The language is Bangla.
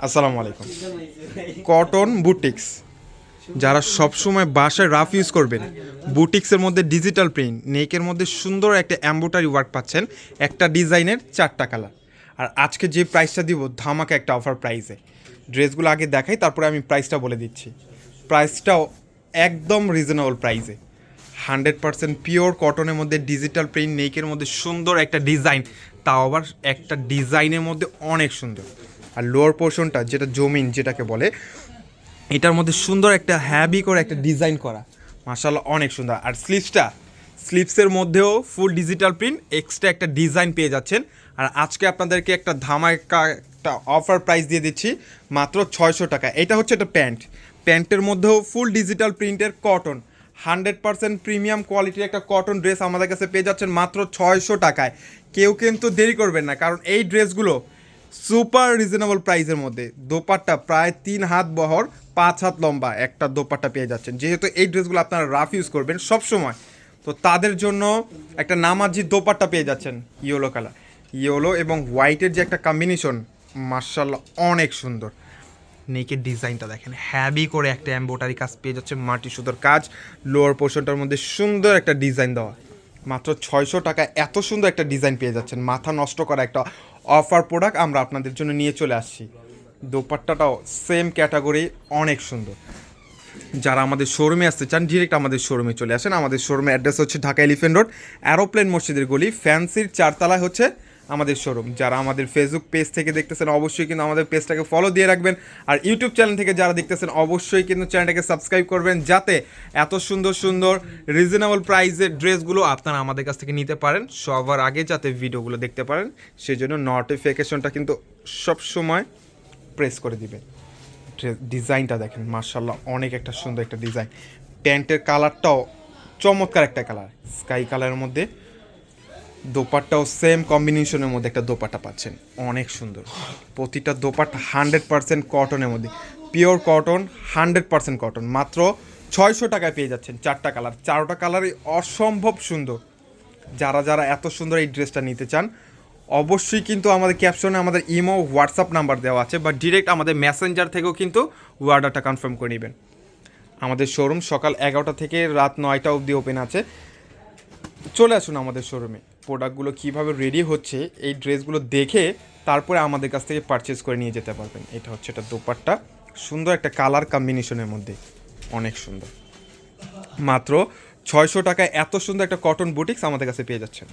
আসসালামু আলাইকুম। কটন বুটিক্স যারা সবসময় বাসায় রাফ ইউজ করবেন বুটিক্সের মধ্যে ডিজিটাল প্রিন্ট নেকের মধ্যে সুন্দর একটা অ্যাম্বোটারি ওয়ার্ক পাচ্ছেন, একটা ডিজাইনের চারটা কালার আর আজকে যে প্রাইসটা দিব, ধামাকা একটা অফার প্রাইসে ড্রেসগুলো আগে দেখাই, তারপরে আমি প্রাইসটা বলে দিচ্ছি। প্রাইসটাও একদম রিজনেবল প্রাইসে হান্ড্রেড পার্সেন্ট পিওর কটনের মধ্যে ডিজিটাল প্রিন্ট নেকের মধ্যে সুন্দর একটা ডিজাইন তাও আবার একটা ডিজাইনের মধ্যে অনেক সুন্দর। আর লোয়ার পোর্শনটা যেটা জমিন যেটাকে বলে, এটার মধ্যে সুন্দর একটা হ্যাবি করে একটা ডিজাইন করা। মাশাল্লাহ অনেক সুন্দর। আর স্লিভসটা স্লিভসের মধ্যেও ফুল ডিজিটাল প্রিন্ট এক্সট্রা একটা ডিজাইন পেয়ে যাচ্ছেন। আর আজকে আপনাদেরকে একটা ধামাকা একটা অফার প্রাইস দিয়ে দিচ্ছি, মাত্র ছয়শো টাকা। এটা হচ্ছে একটা প্যান্ট। প্যান্টের মধ্যেও ফুল ডিজিটাল প্রিন্টের কটন হান্ড্রেড পার্সেন্ট প্রিমিয়াম কোয়ালিটির একটা কটন ড্রেস আমাদের কাছে পেয়ে যাচ্ছেন মাত্র ছয়শো টাকায়। কেউ কিন্তু দেরি করবেন না, কারণ এই ড্রেসগুলো সুপার রিজনেবল প্রাইসের মধ্যে দোপাট্টা প্রায় তিন হাত বহর, পাঁচ হাত লম্বা একটা দোপাট্টা পেয়ে যাচ্ছেন। যেহেতু এই ড্রেসগুলো আপনারা রাফ ইউজ করবেন সবসময়, তো তাদের জন্য একটা নামাজি দোপাট্টা পেয়ে যাচ্ছেন ইয়েলো কালার। ইয়েলো এবং হোয়াইটের যে একটা কম্বিনেশন মার্শাল্লাহ অনেক সুন্দর। নেকের ডিজাইনটা দেখেন হ্যাভি করে একটা এম্বোটারি কাজ পেয়ে যাচ্ছে, মাটি সুতোর কাজ লোয়ার পোর্শনটার মধ্যে সুন্দর একটা ডিজাইন দেওয়া। মাত্র ছয়শো টাকা এত সুন্দর একটা ডিজাইন পেয়ে যাচ্ছেন। মাথা নষ্ট করা একটা অফার প্রোডাক্ট আমরা আপনাদের জন্য নিয়ে চলে আসছি। দোপাট্টাটাও সেম ক্যাটাগরি অনেক সুন্দর। যারা আমাদের শোরুমে আসতে চান ডিরেক্ট আমাদের শোরুমে চলে আসেন। আমাদের শোরুমের অ্যাড্রেস হচ্ছে ঢাকা এলিফেন্ট রোড, অ্যারোপ্লেন মসজিদের গলি। ফ্যান্সির চারতলায় হচ্ছে আমাদের শোরুম যারা আমাদের ফেসবুক পেজ থেকে দেখতেছেন, অবশ্যই কিন্তু আমাদের পেজটাকে ফলো দিয়ে রাখবেন। আর ইউটিউব চ্যানেল থেকে যারা দেখতেছেন, অবশ্যই কিন্তু চ্যানেলটাকে সাবস্ক্রাইব করবেন, যাতে এত সুন্দর সুন্দর রিজনেবল প্রাইসের ড্রেসগুলো আপনারা আমাদের কাছ থেকে নিতে পারেন, সবার আগে যাতে ভিডিওগুলো দেখতে পারেন। সেজন্য নোটিফিকেশনটা কিন্তু সবসময় প্রেস করে দিবেন। ডিজাইনটা দেখেন মার্শাল্লাহ অনেক একটা সুন্দর একটা ডিজাইন প্যান্টের কালারটাও চমৎকার একটা কালার স্কাই কালারের মধ্যে দোপাট্টাও সেম কম্বিনেশনের মধ্যে একটা দোপাট্টা পাচ্ছেন। অনেক সুন্দর। প্রতিটা দোপাট্টা হান্ড্রেড পার্সেন্ট কটনের মধ্যে। Pure cotton hundred percent cotton মাত্র ছয়শো টাকায় পেয়ে যাচ্ছেন চারটা কালার চারটা কালারই অসম্ভব সুন্দর। যারা যারা এত সুন্দর এই ড্রেসটা নিতে চান, অবশ্যই কিন্তু আমাদের ক্যাপশনে আমাদের ইমো হোয়াটসঅ্যাপ নাম্বার দেওয়া আছে বা ডিরেক্ট আমাদের মেসেঞ্জার থেকেও কিন্তু অর্ডারটা কনফার্ম করে নেবেন। আমাদের শোরুম সকাল এগারোটা থেকে রাত নয়টা অবধি ওপেন আছে। চলে আসুন আমাদের শোরুমে প্রোডাক্টগুলো কীভাবে রেডি হচ্ছে, এই ড্রেসগুলো দেখে তারপরে আমাদের কাছ থেকে পারচেস করে নিয়ে যেতে পারবেন। এটা হচ্ছে এটা দোপাট্টা। সুন্দর একটা কালার কম্বিনেশনের মধ্যে। অনেক সুন্দর। মাত্র ছয়শো টাকায় এত সুন্দর একটা কটন বুটিক্স আমাদের কাছে পেয়ে যাচ্ছেন।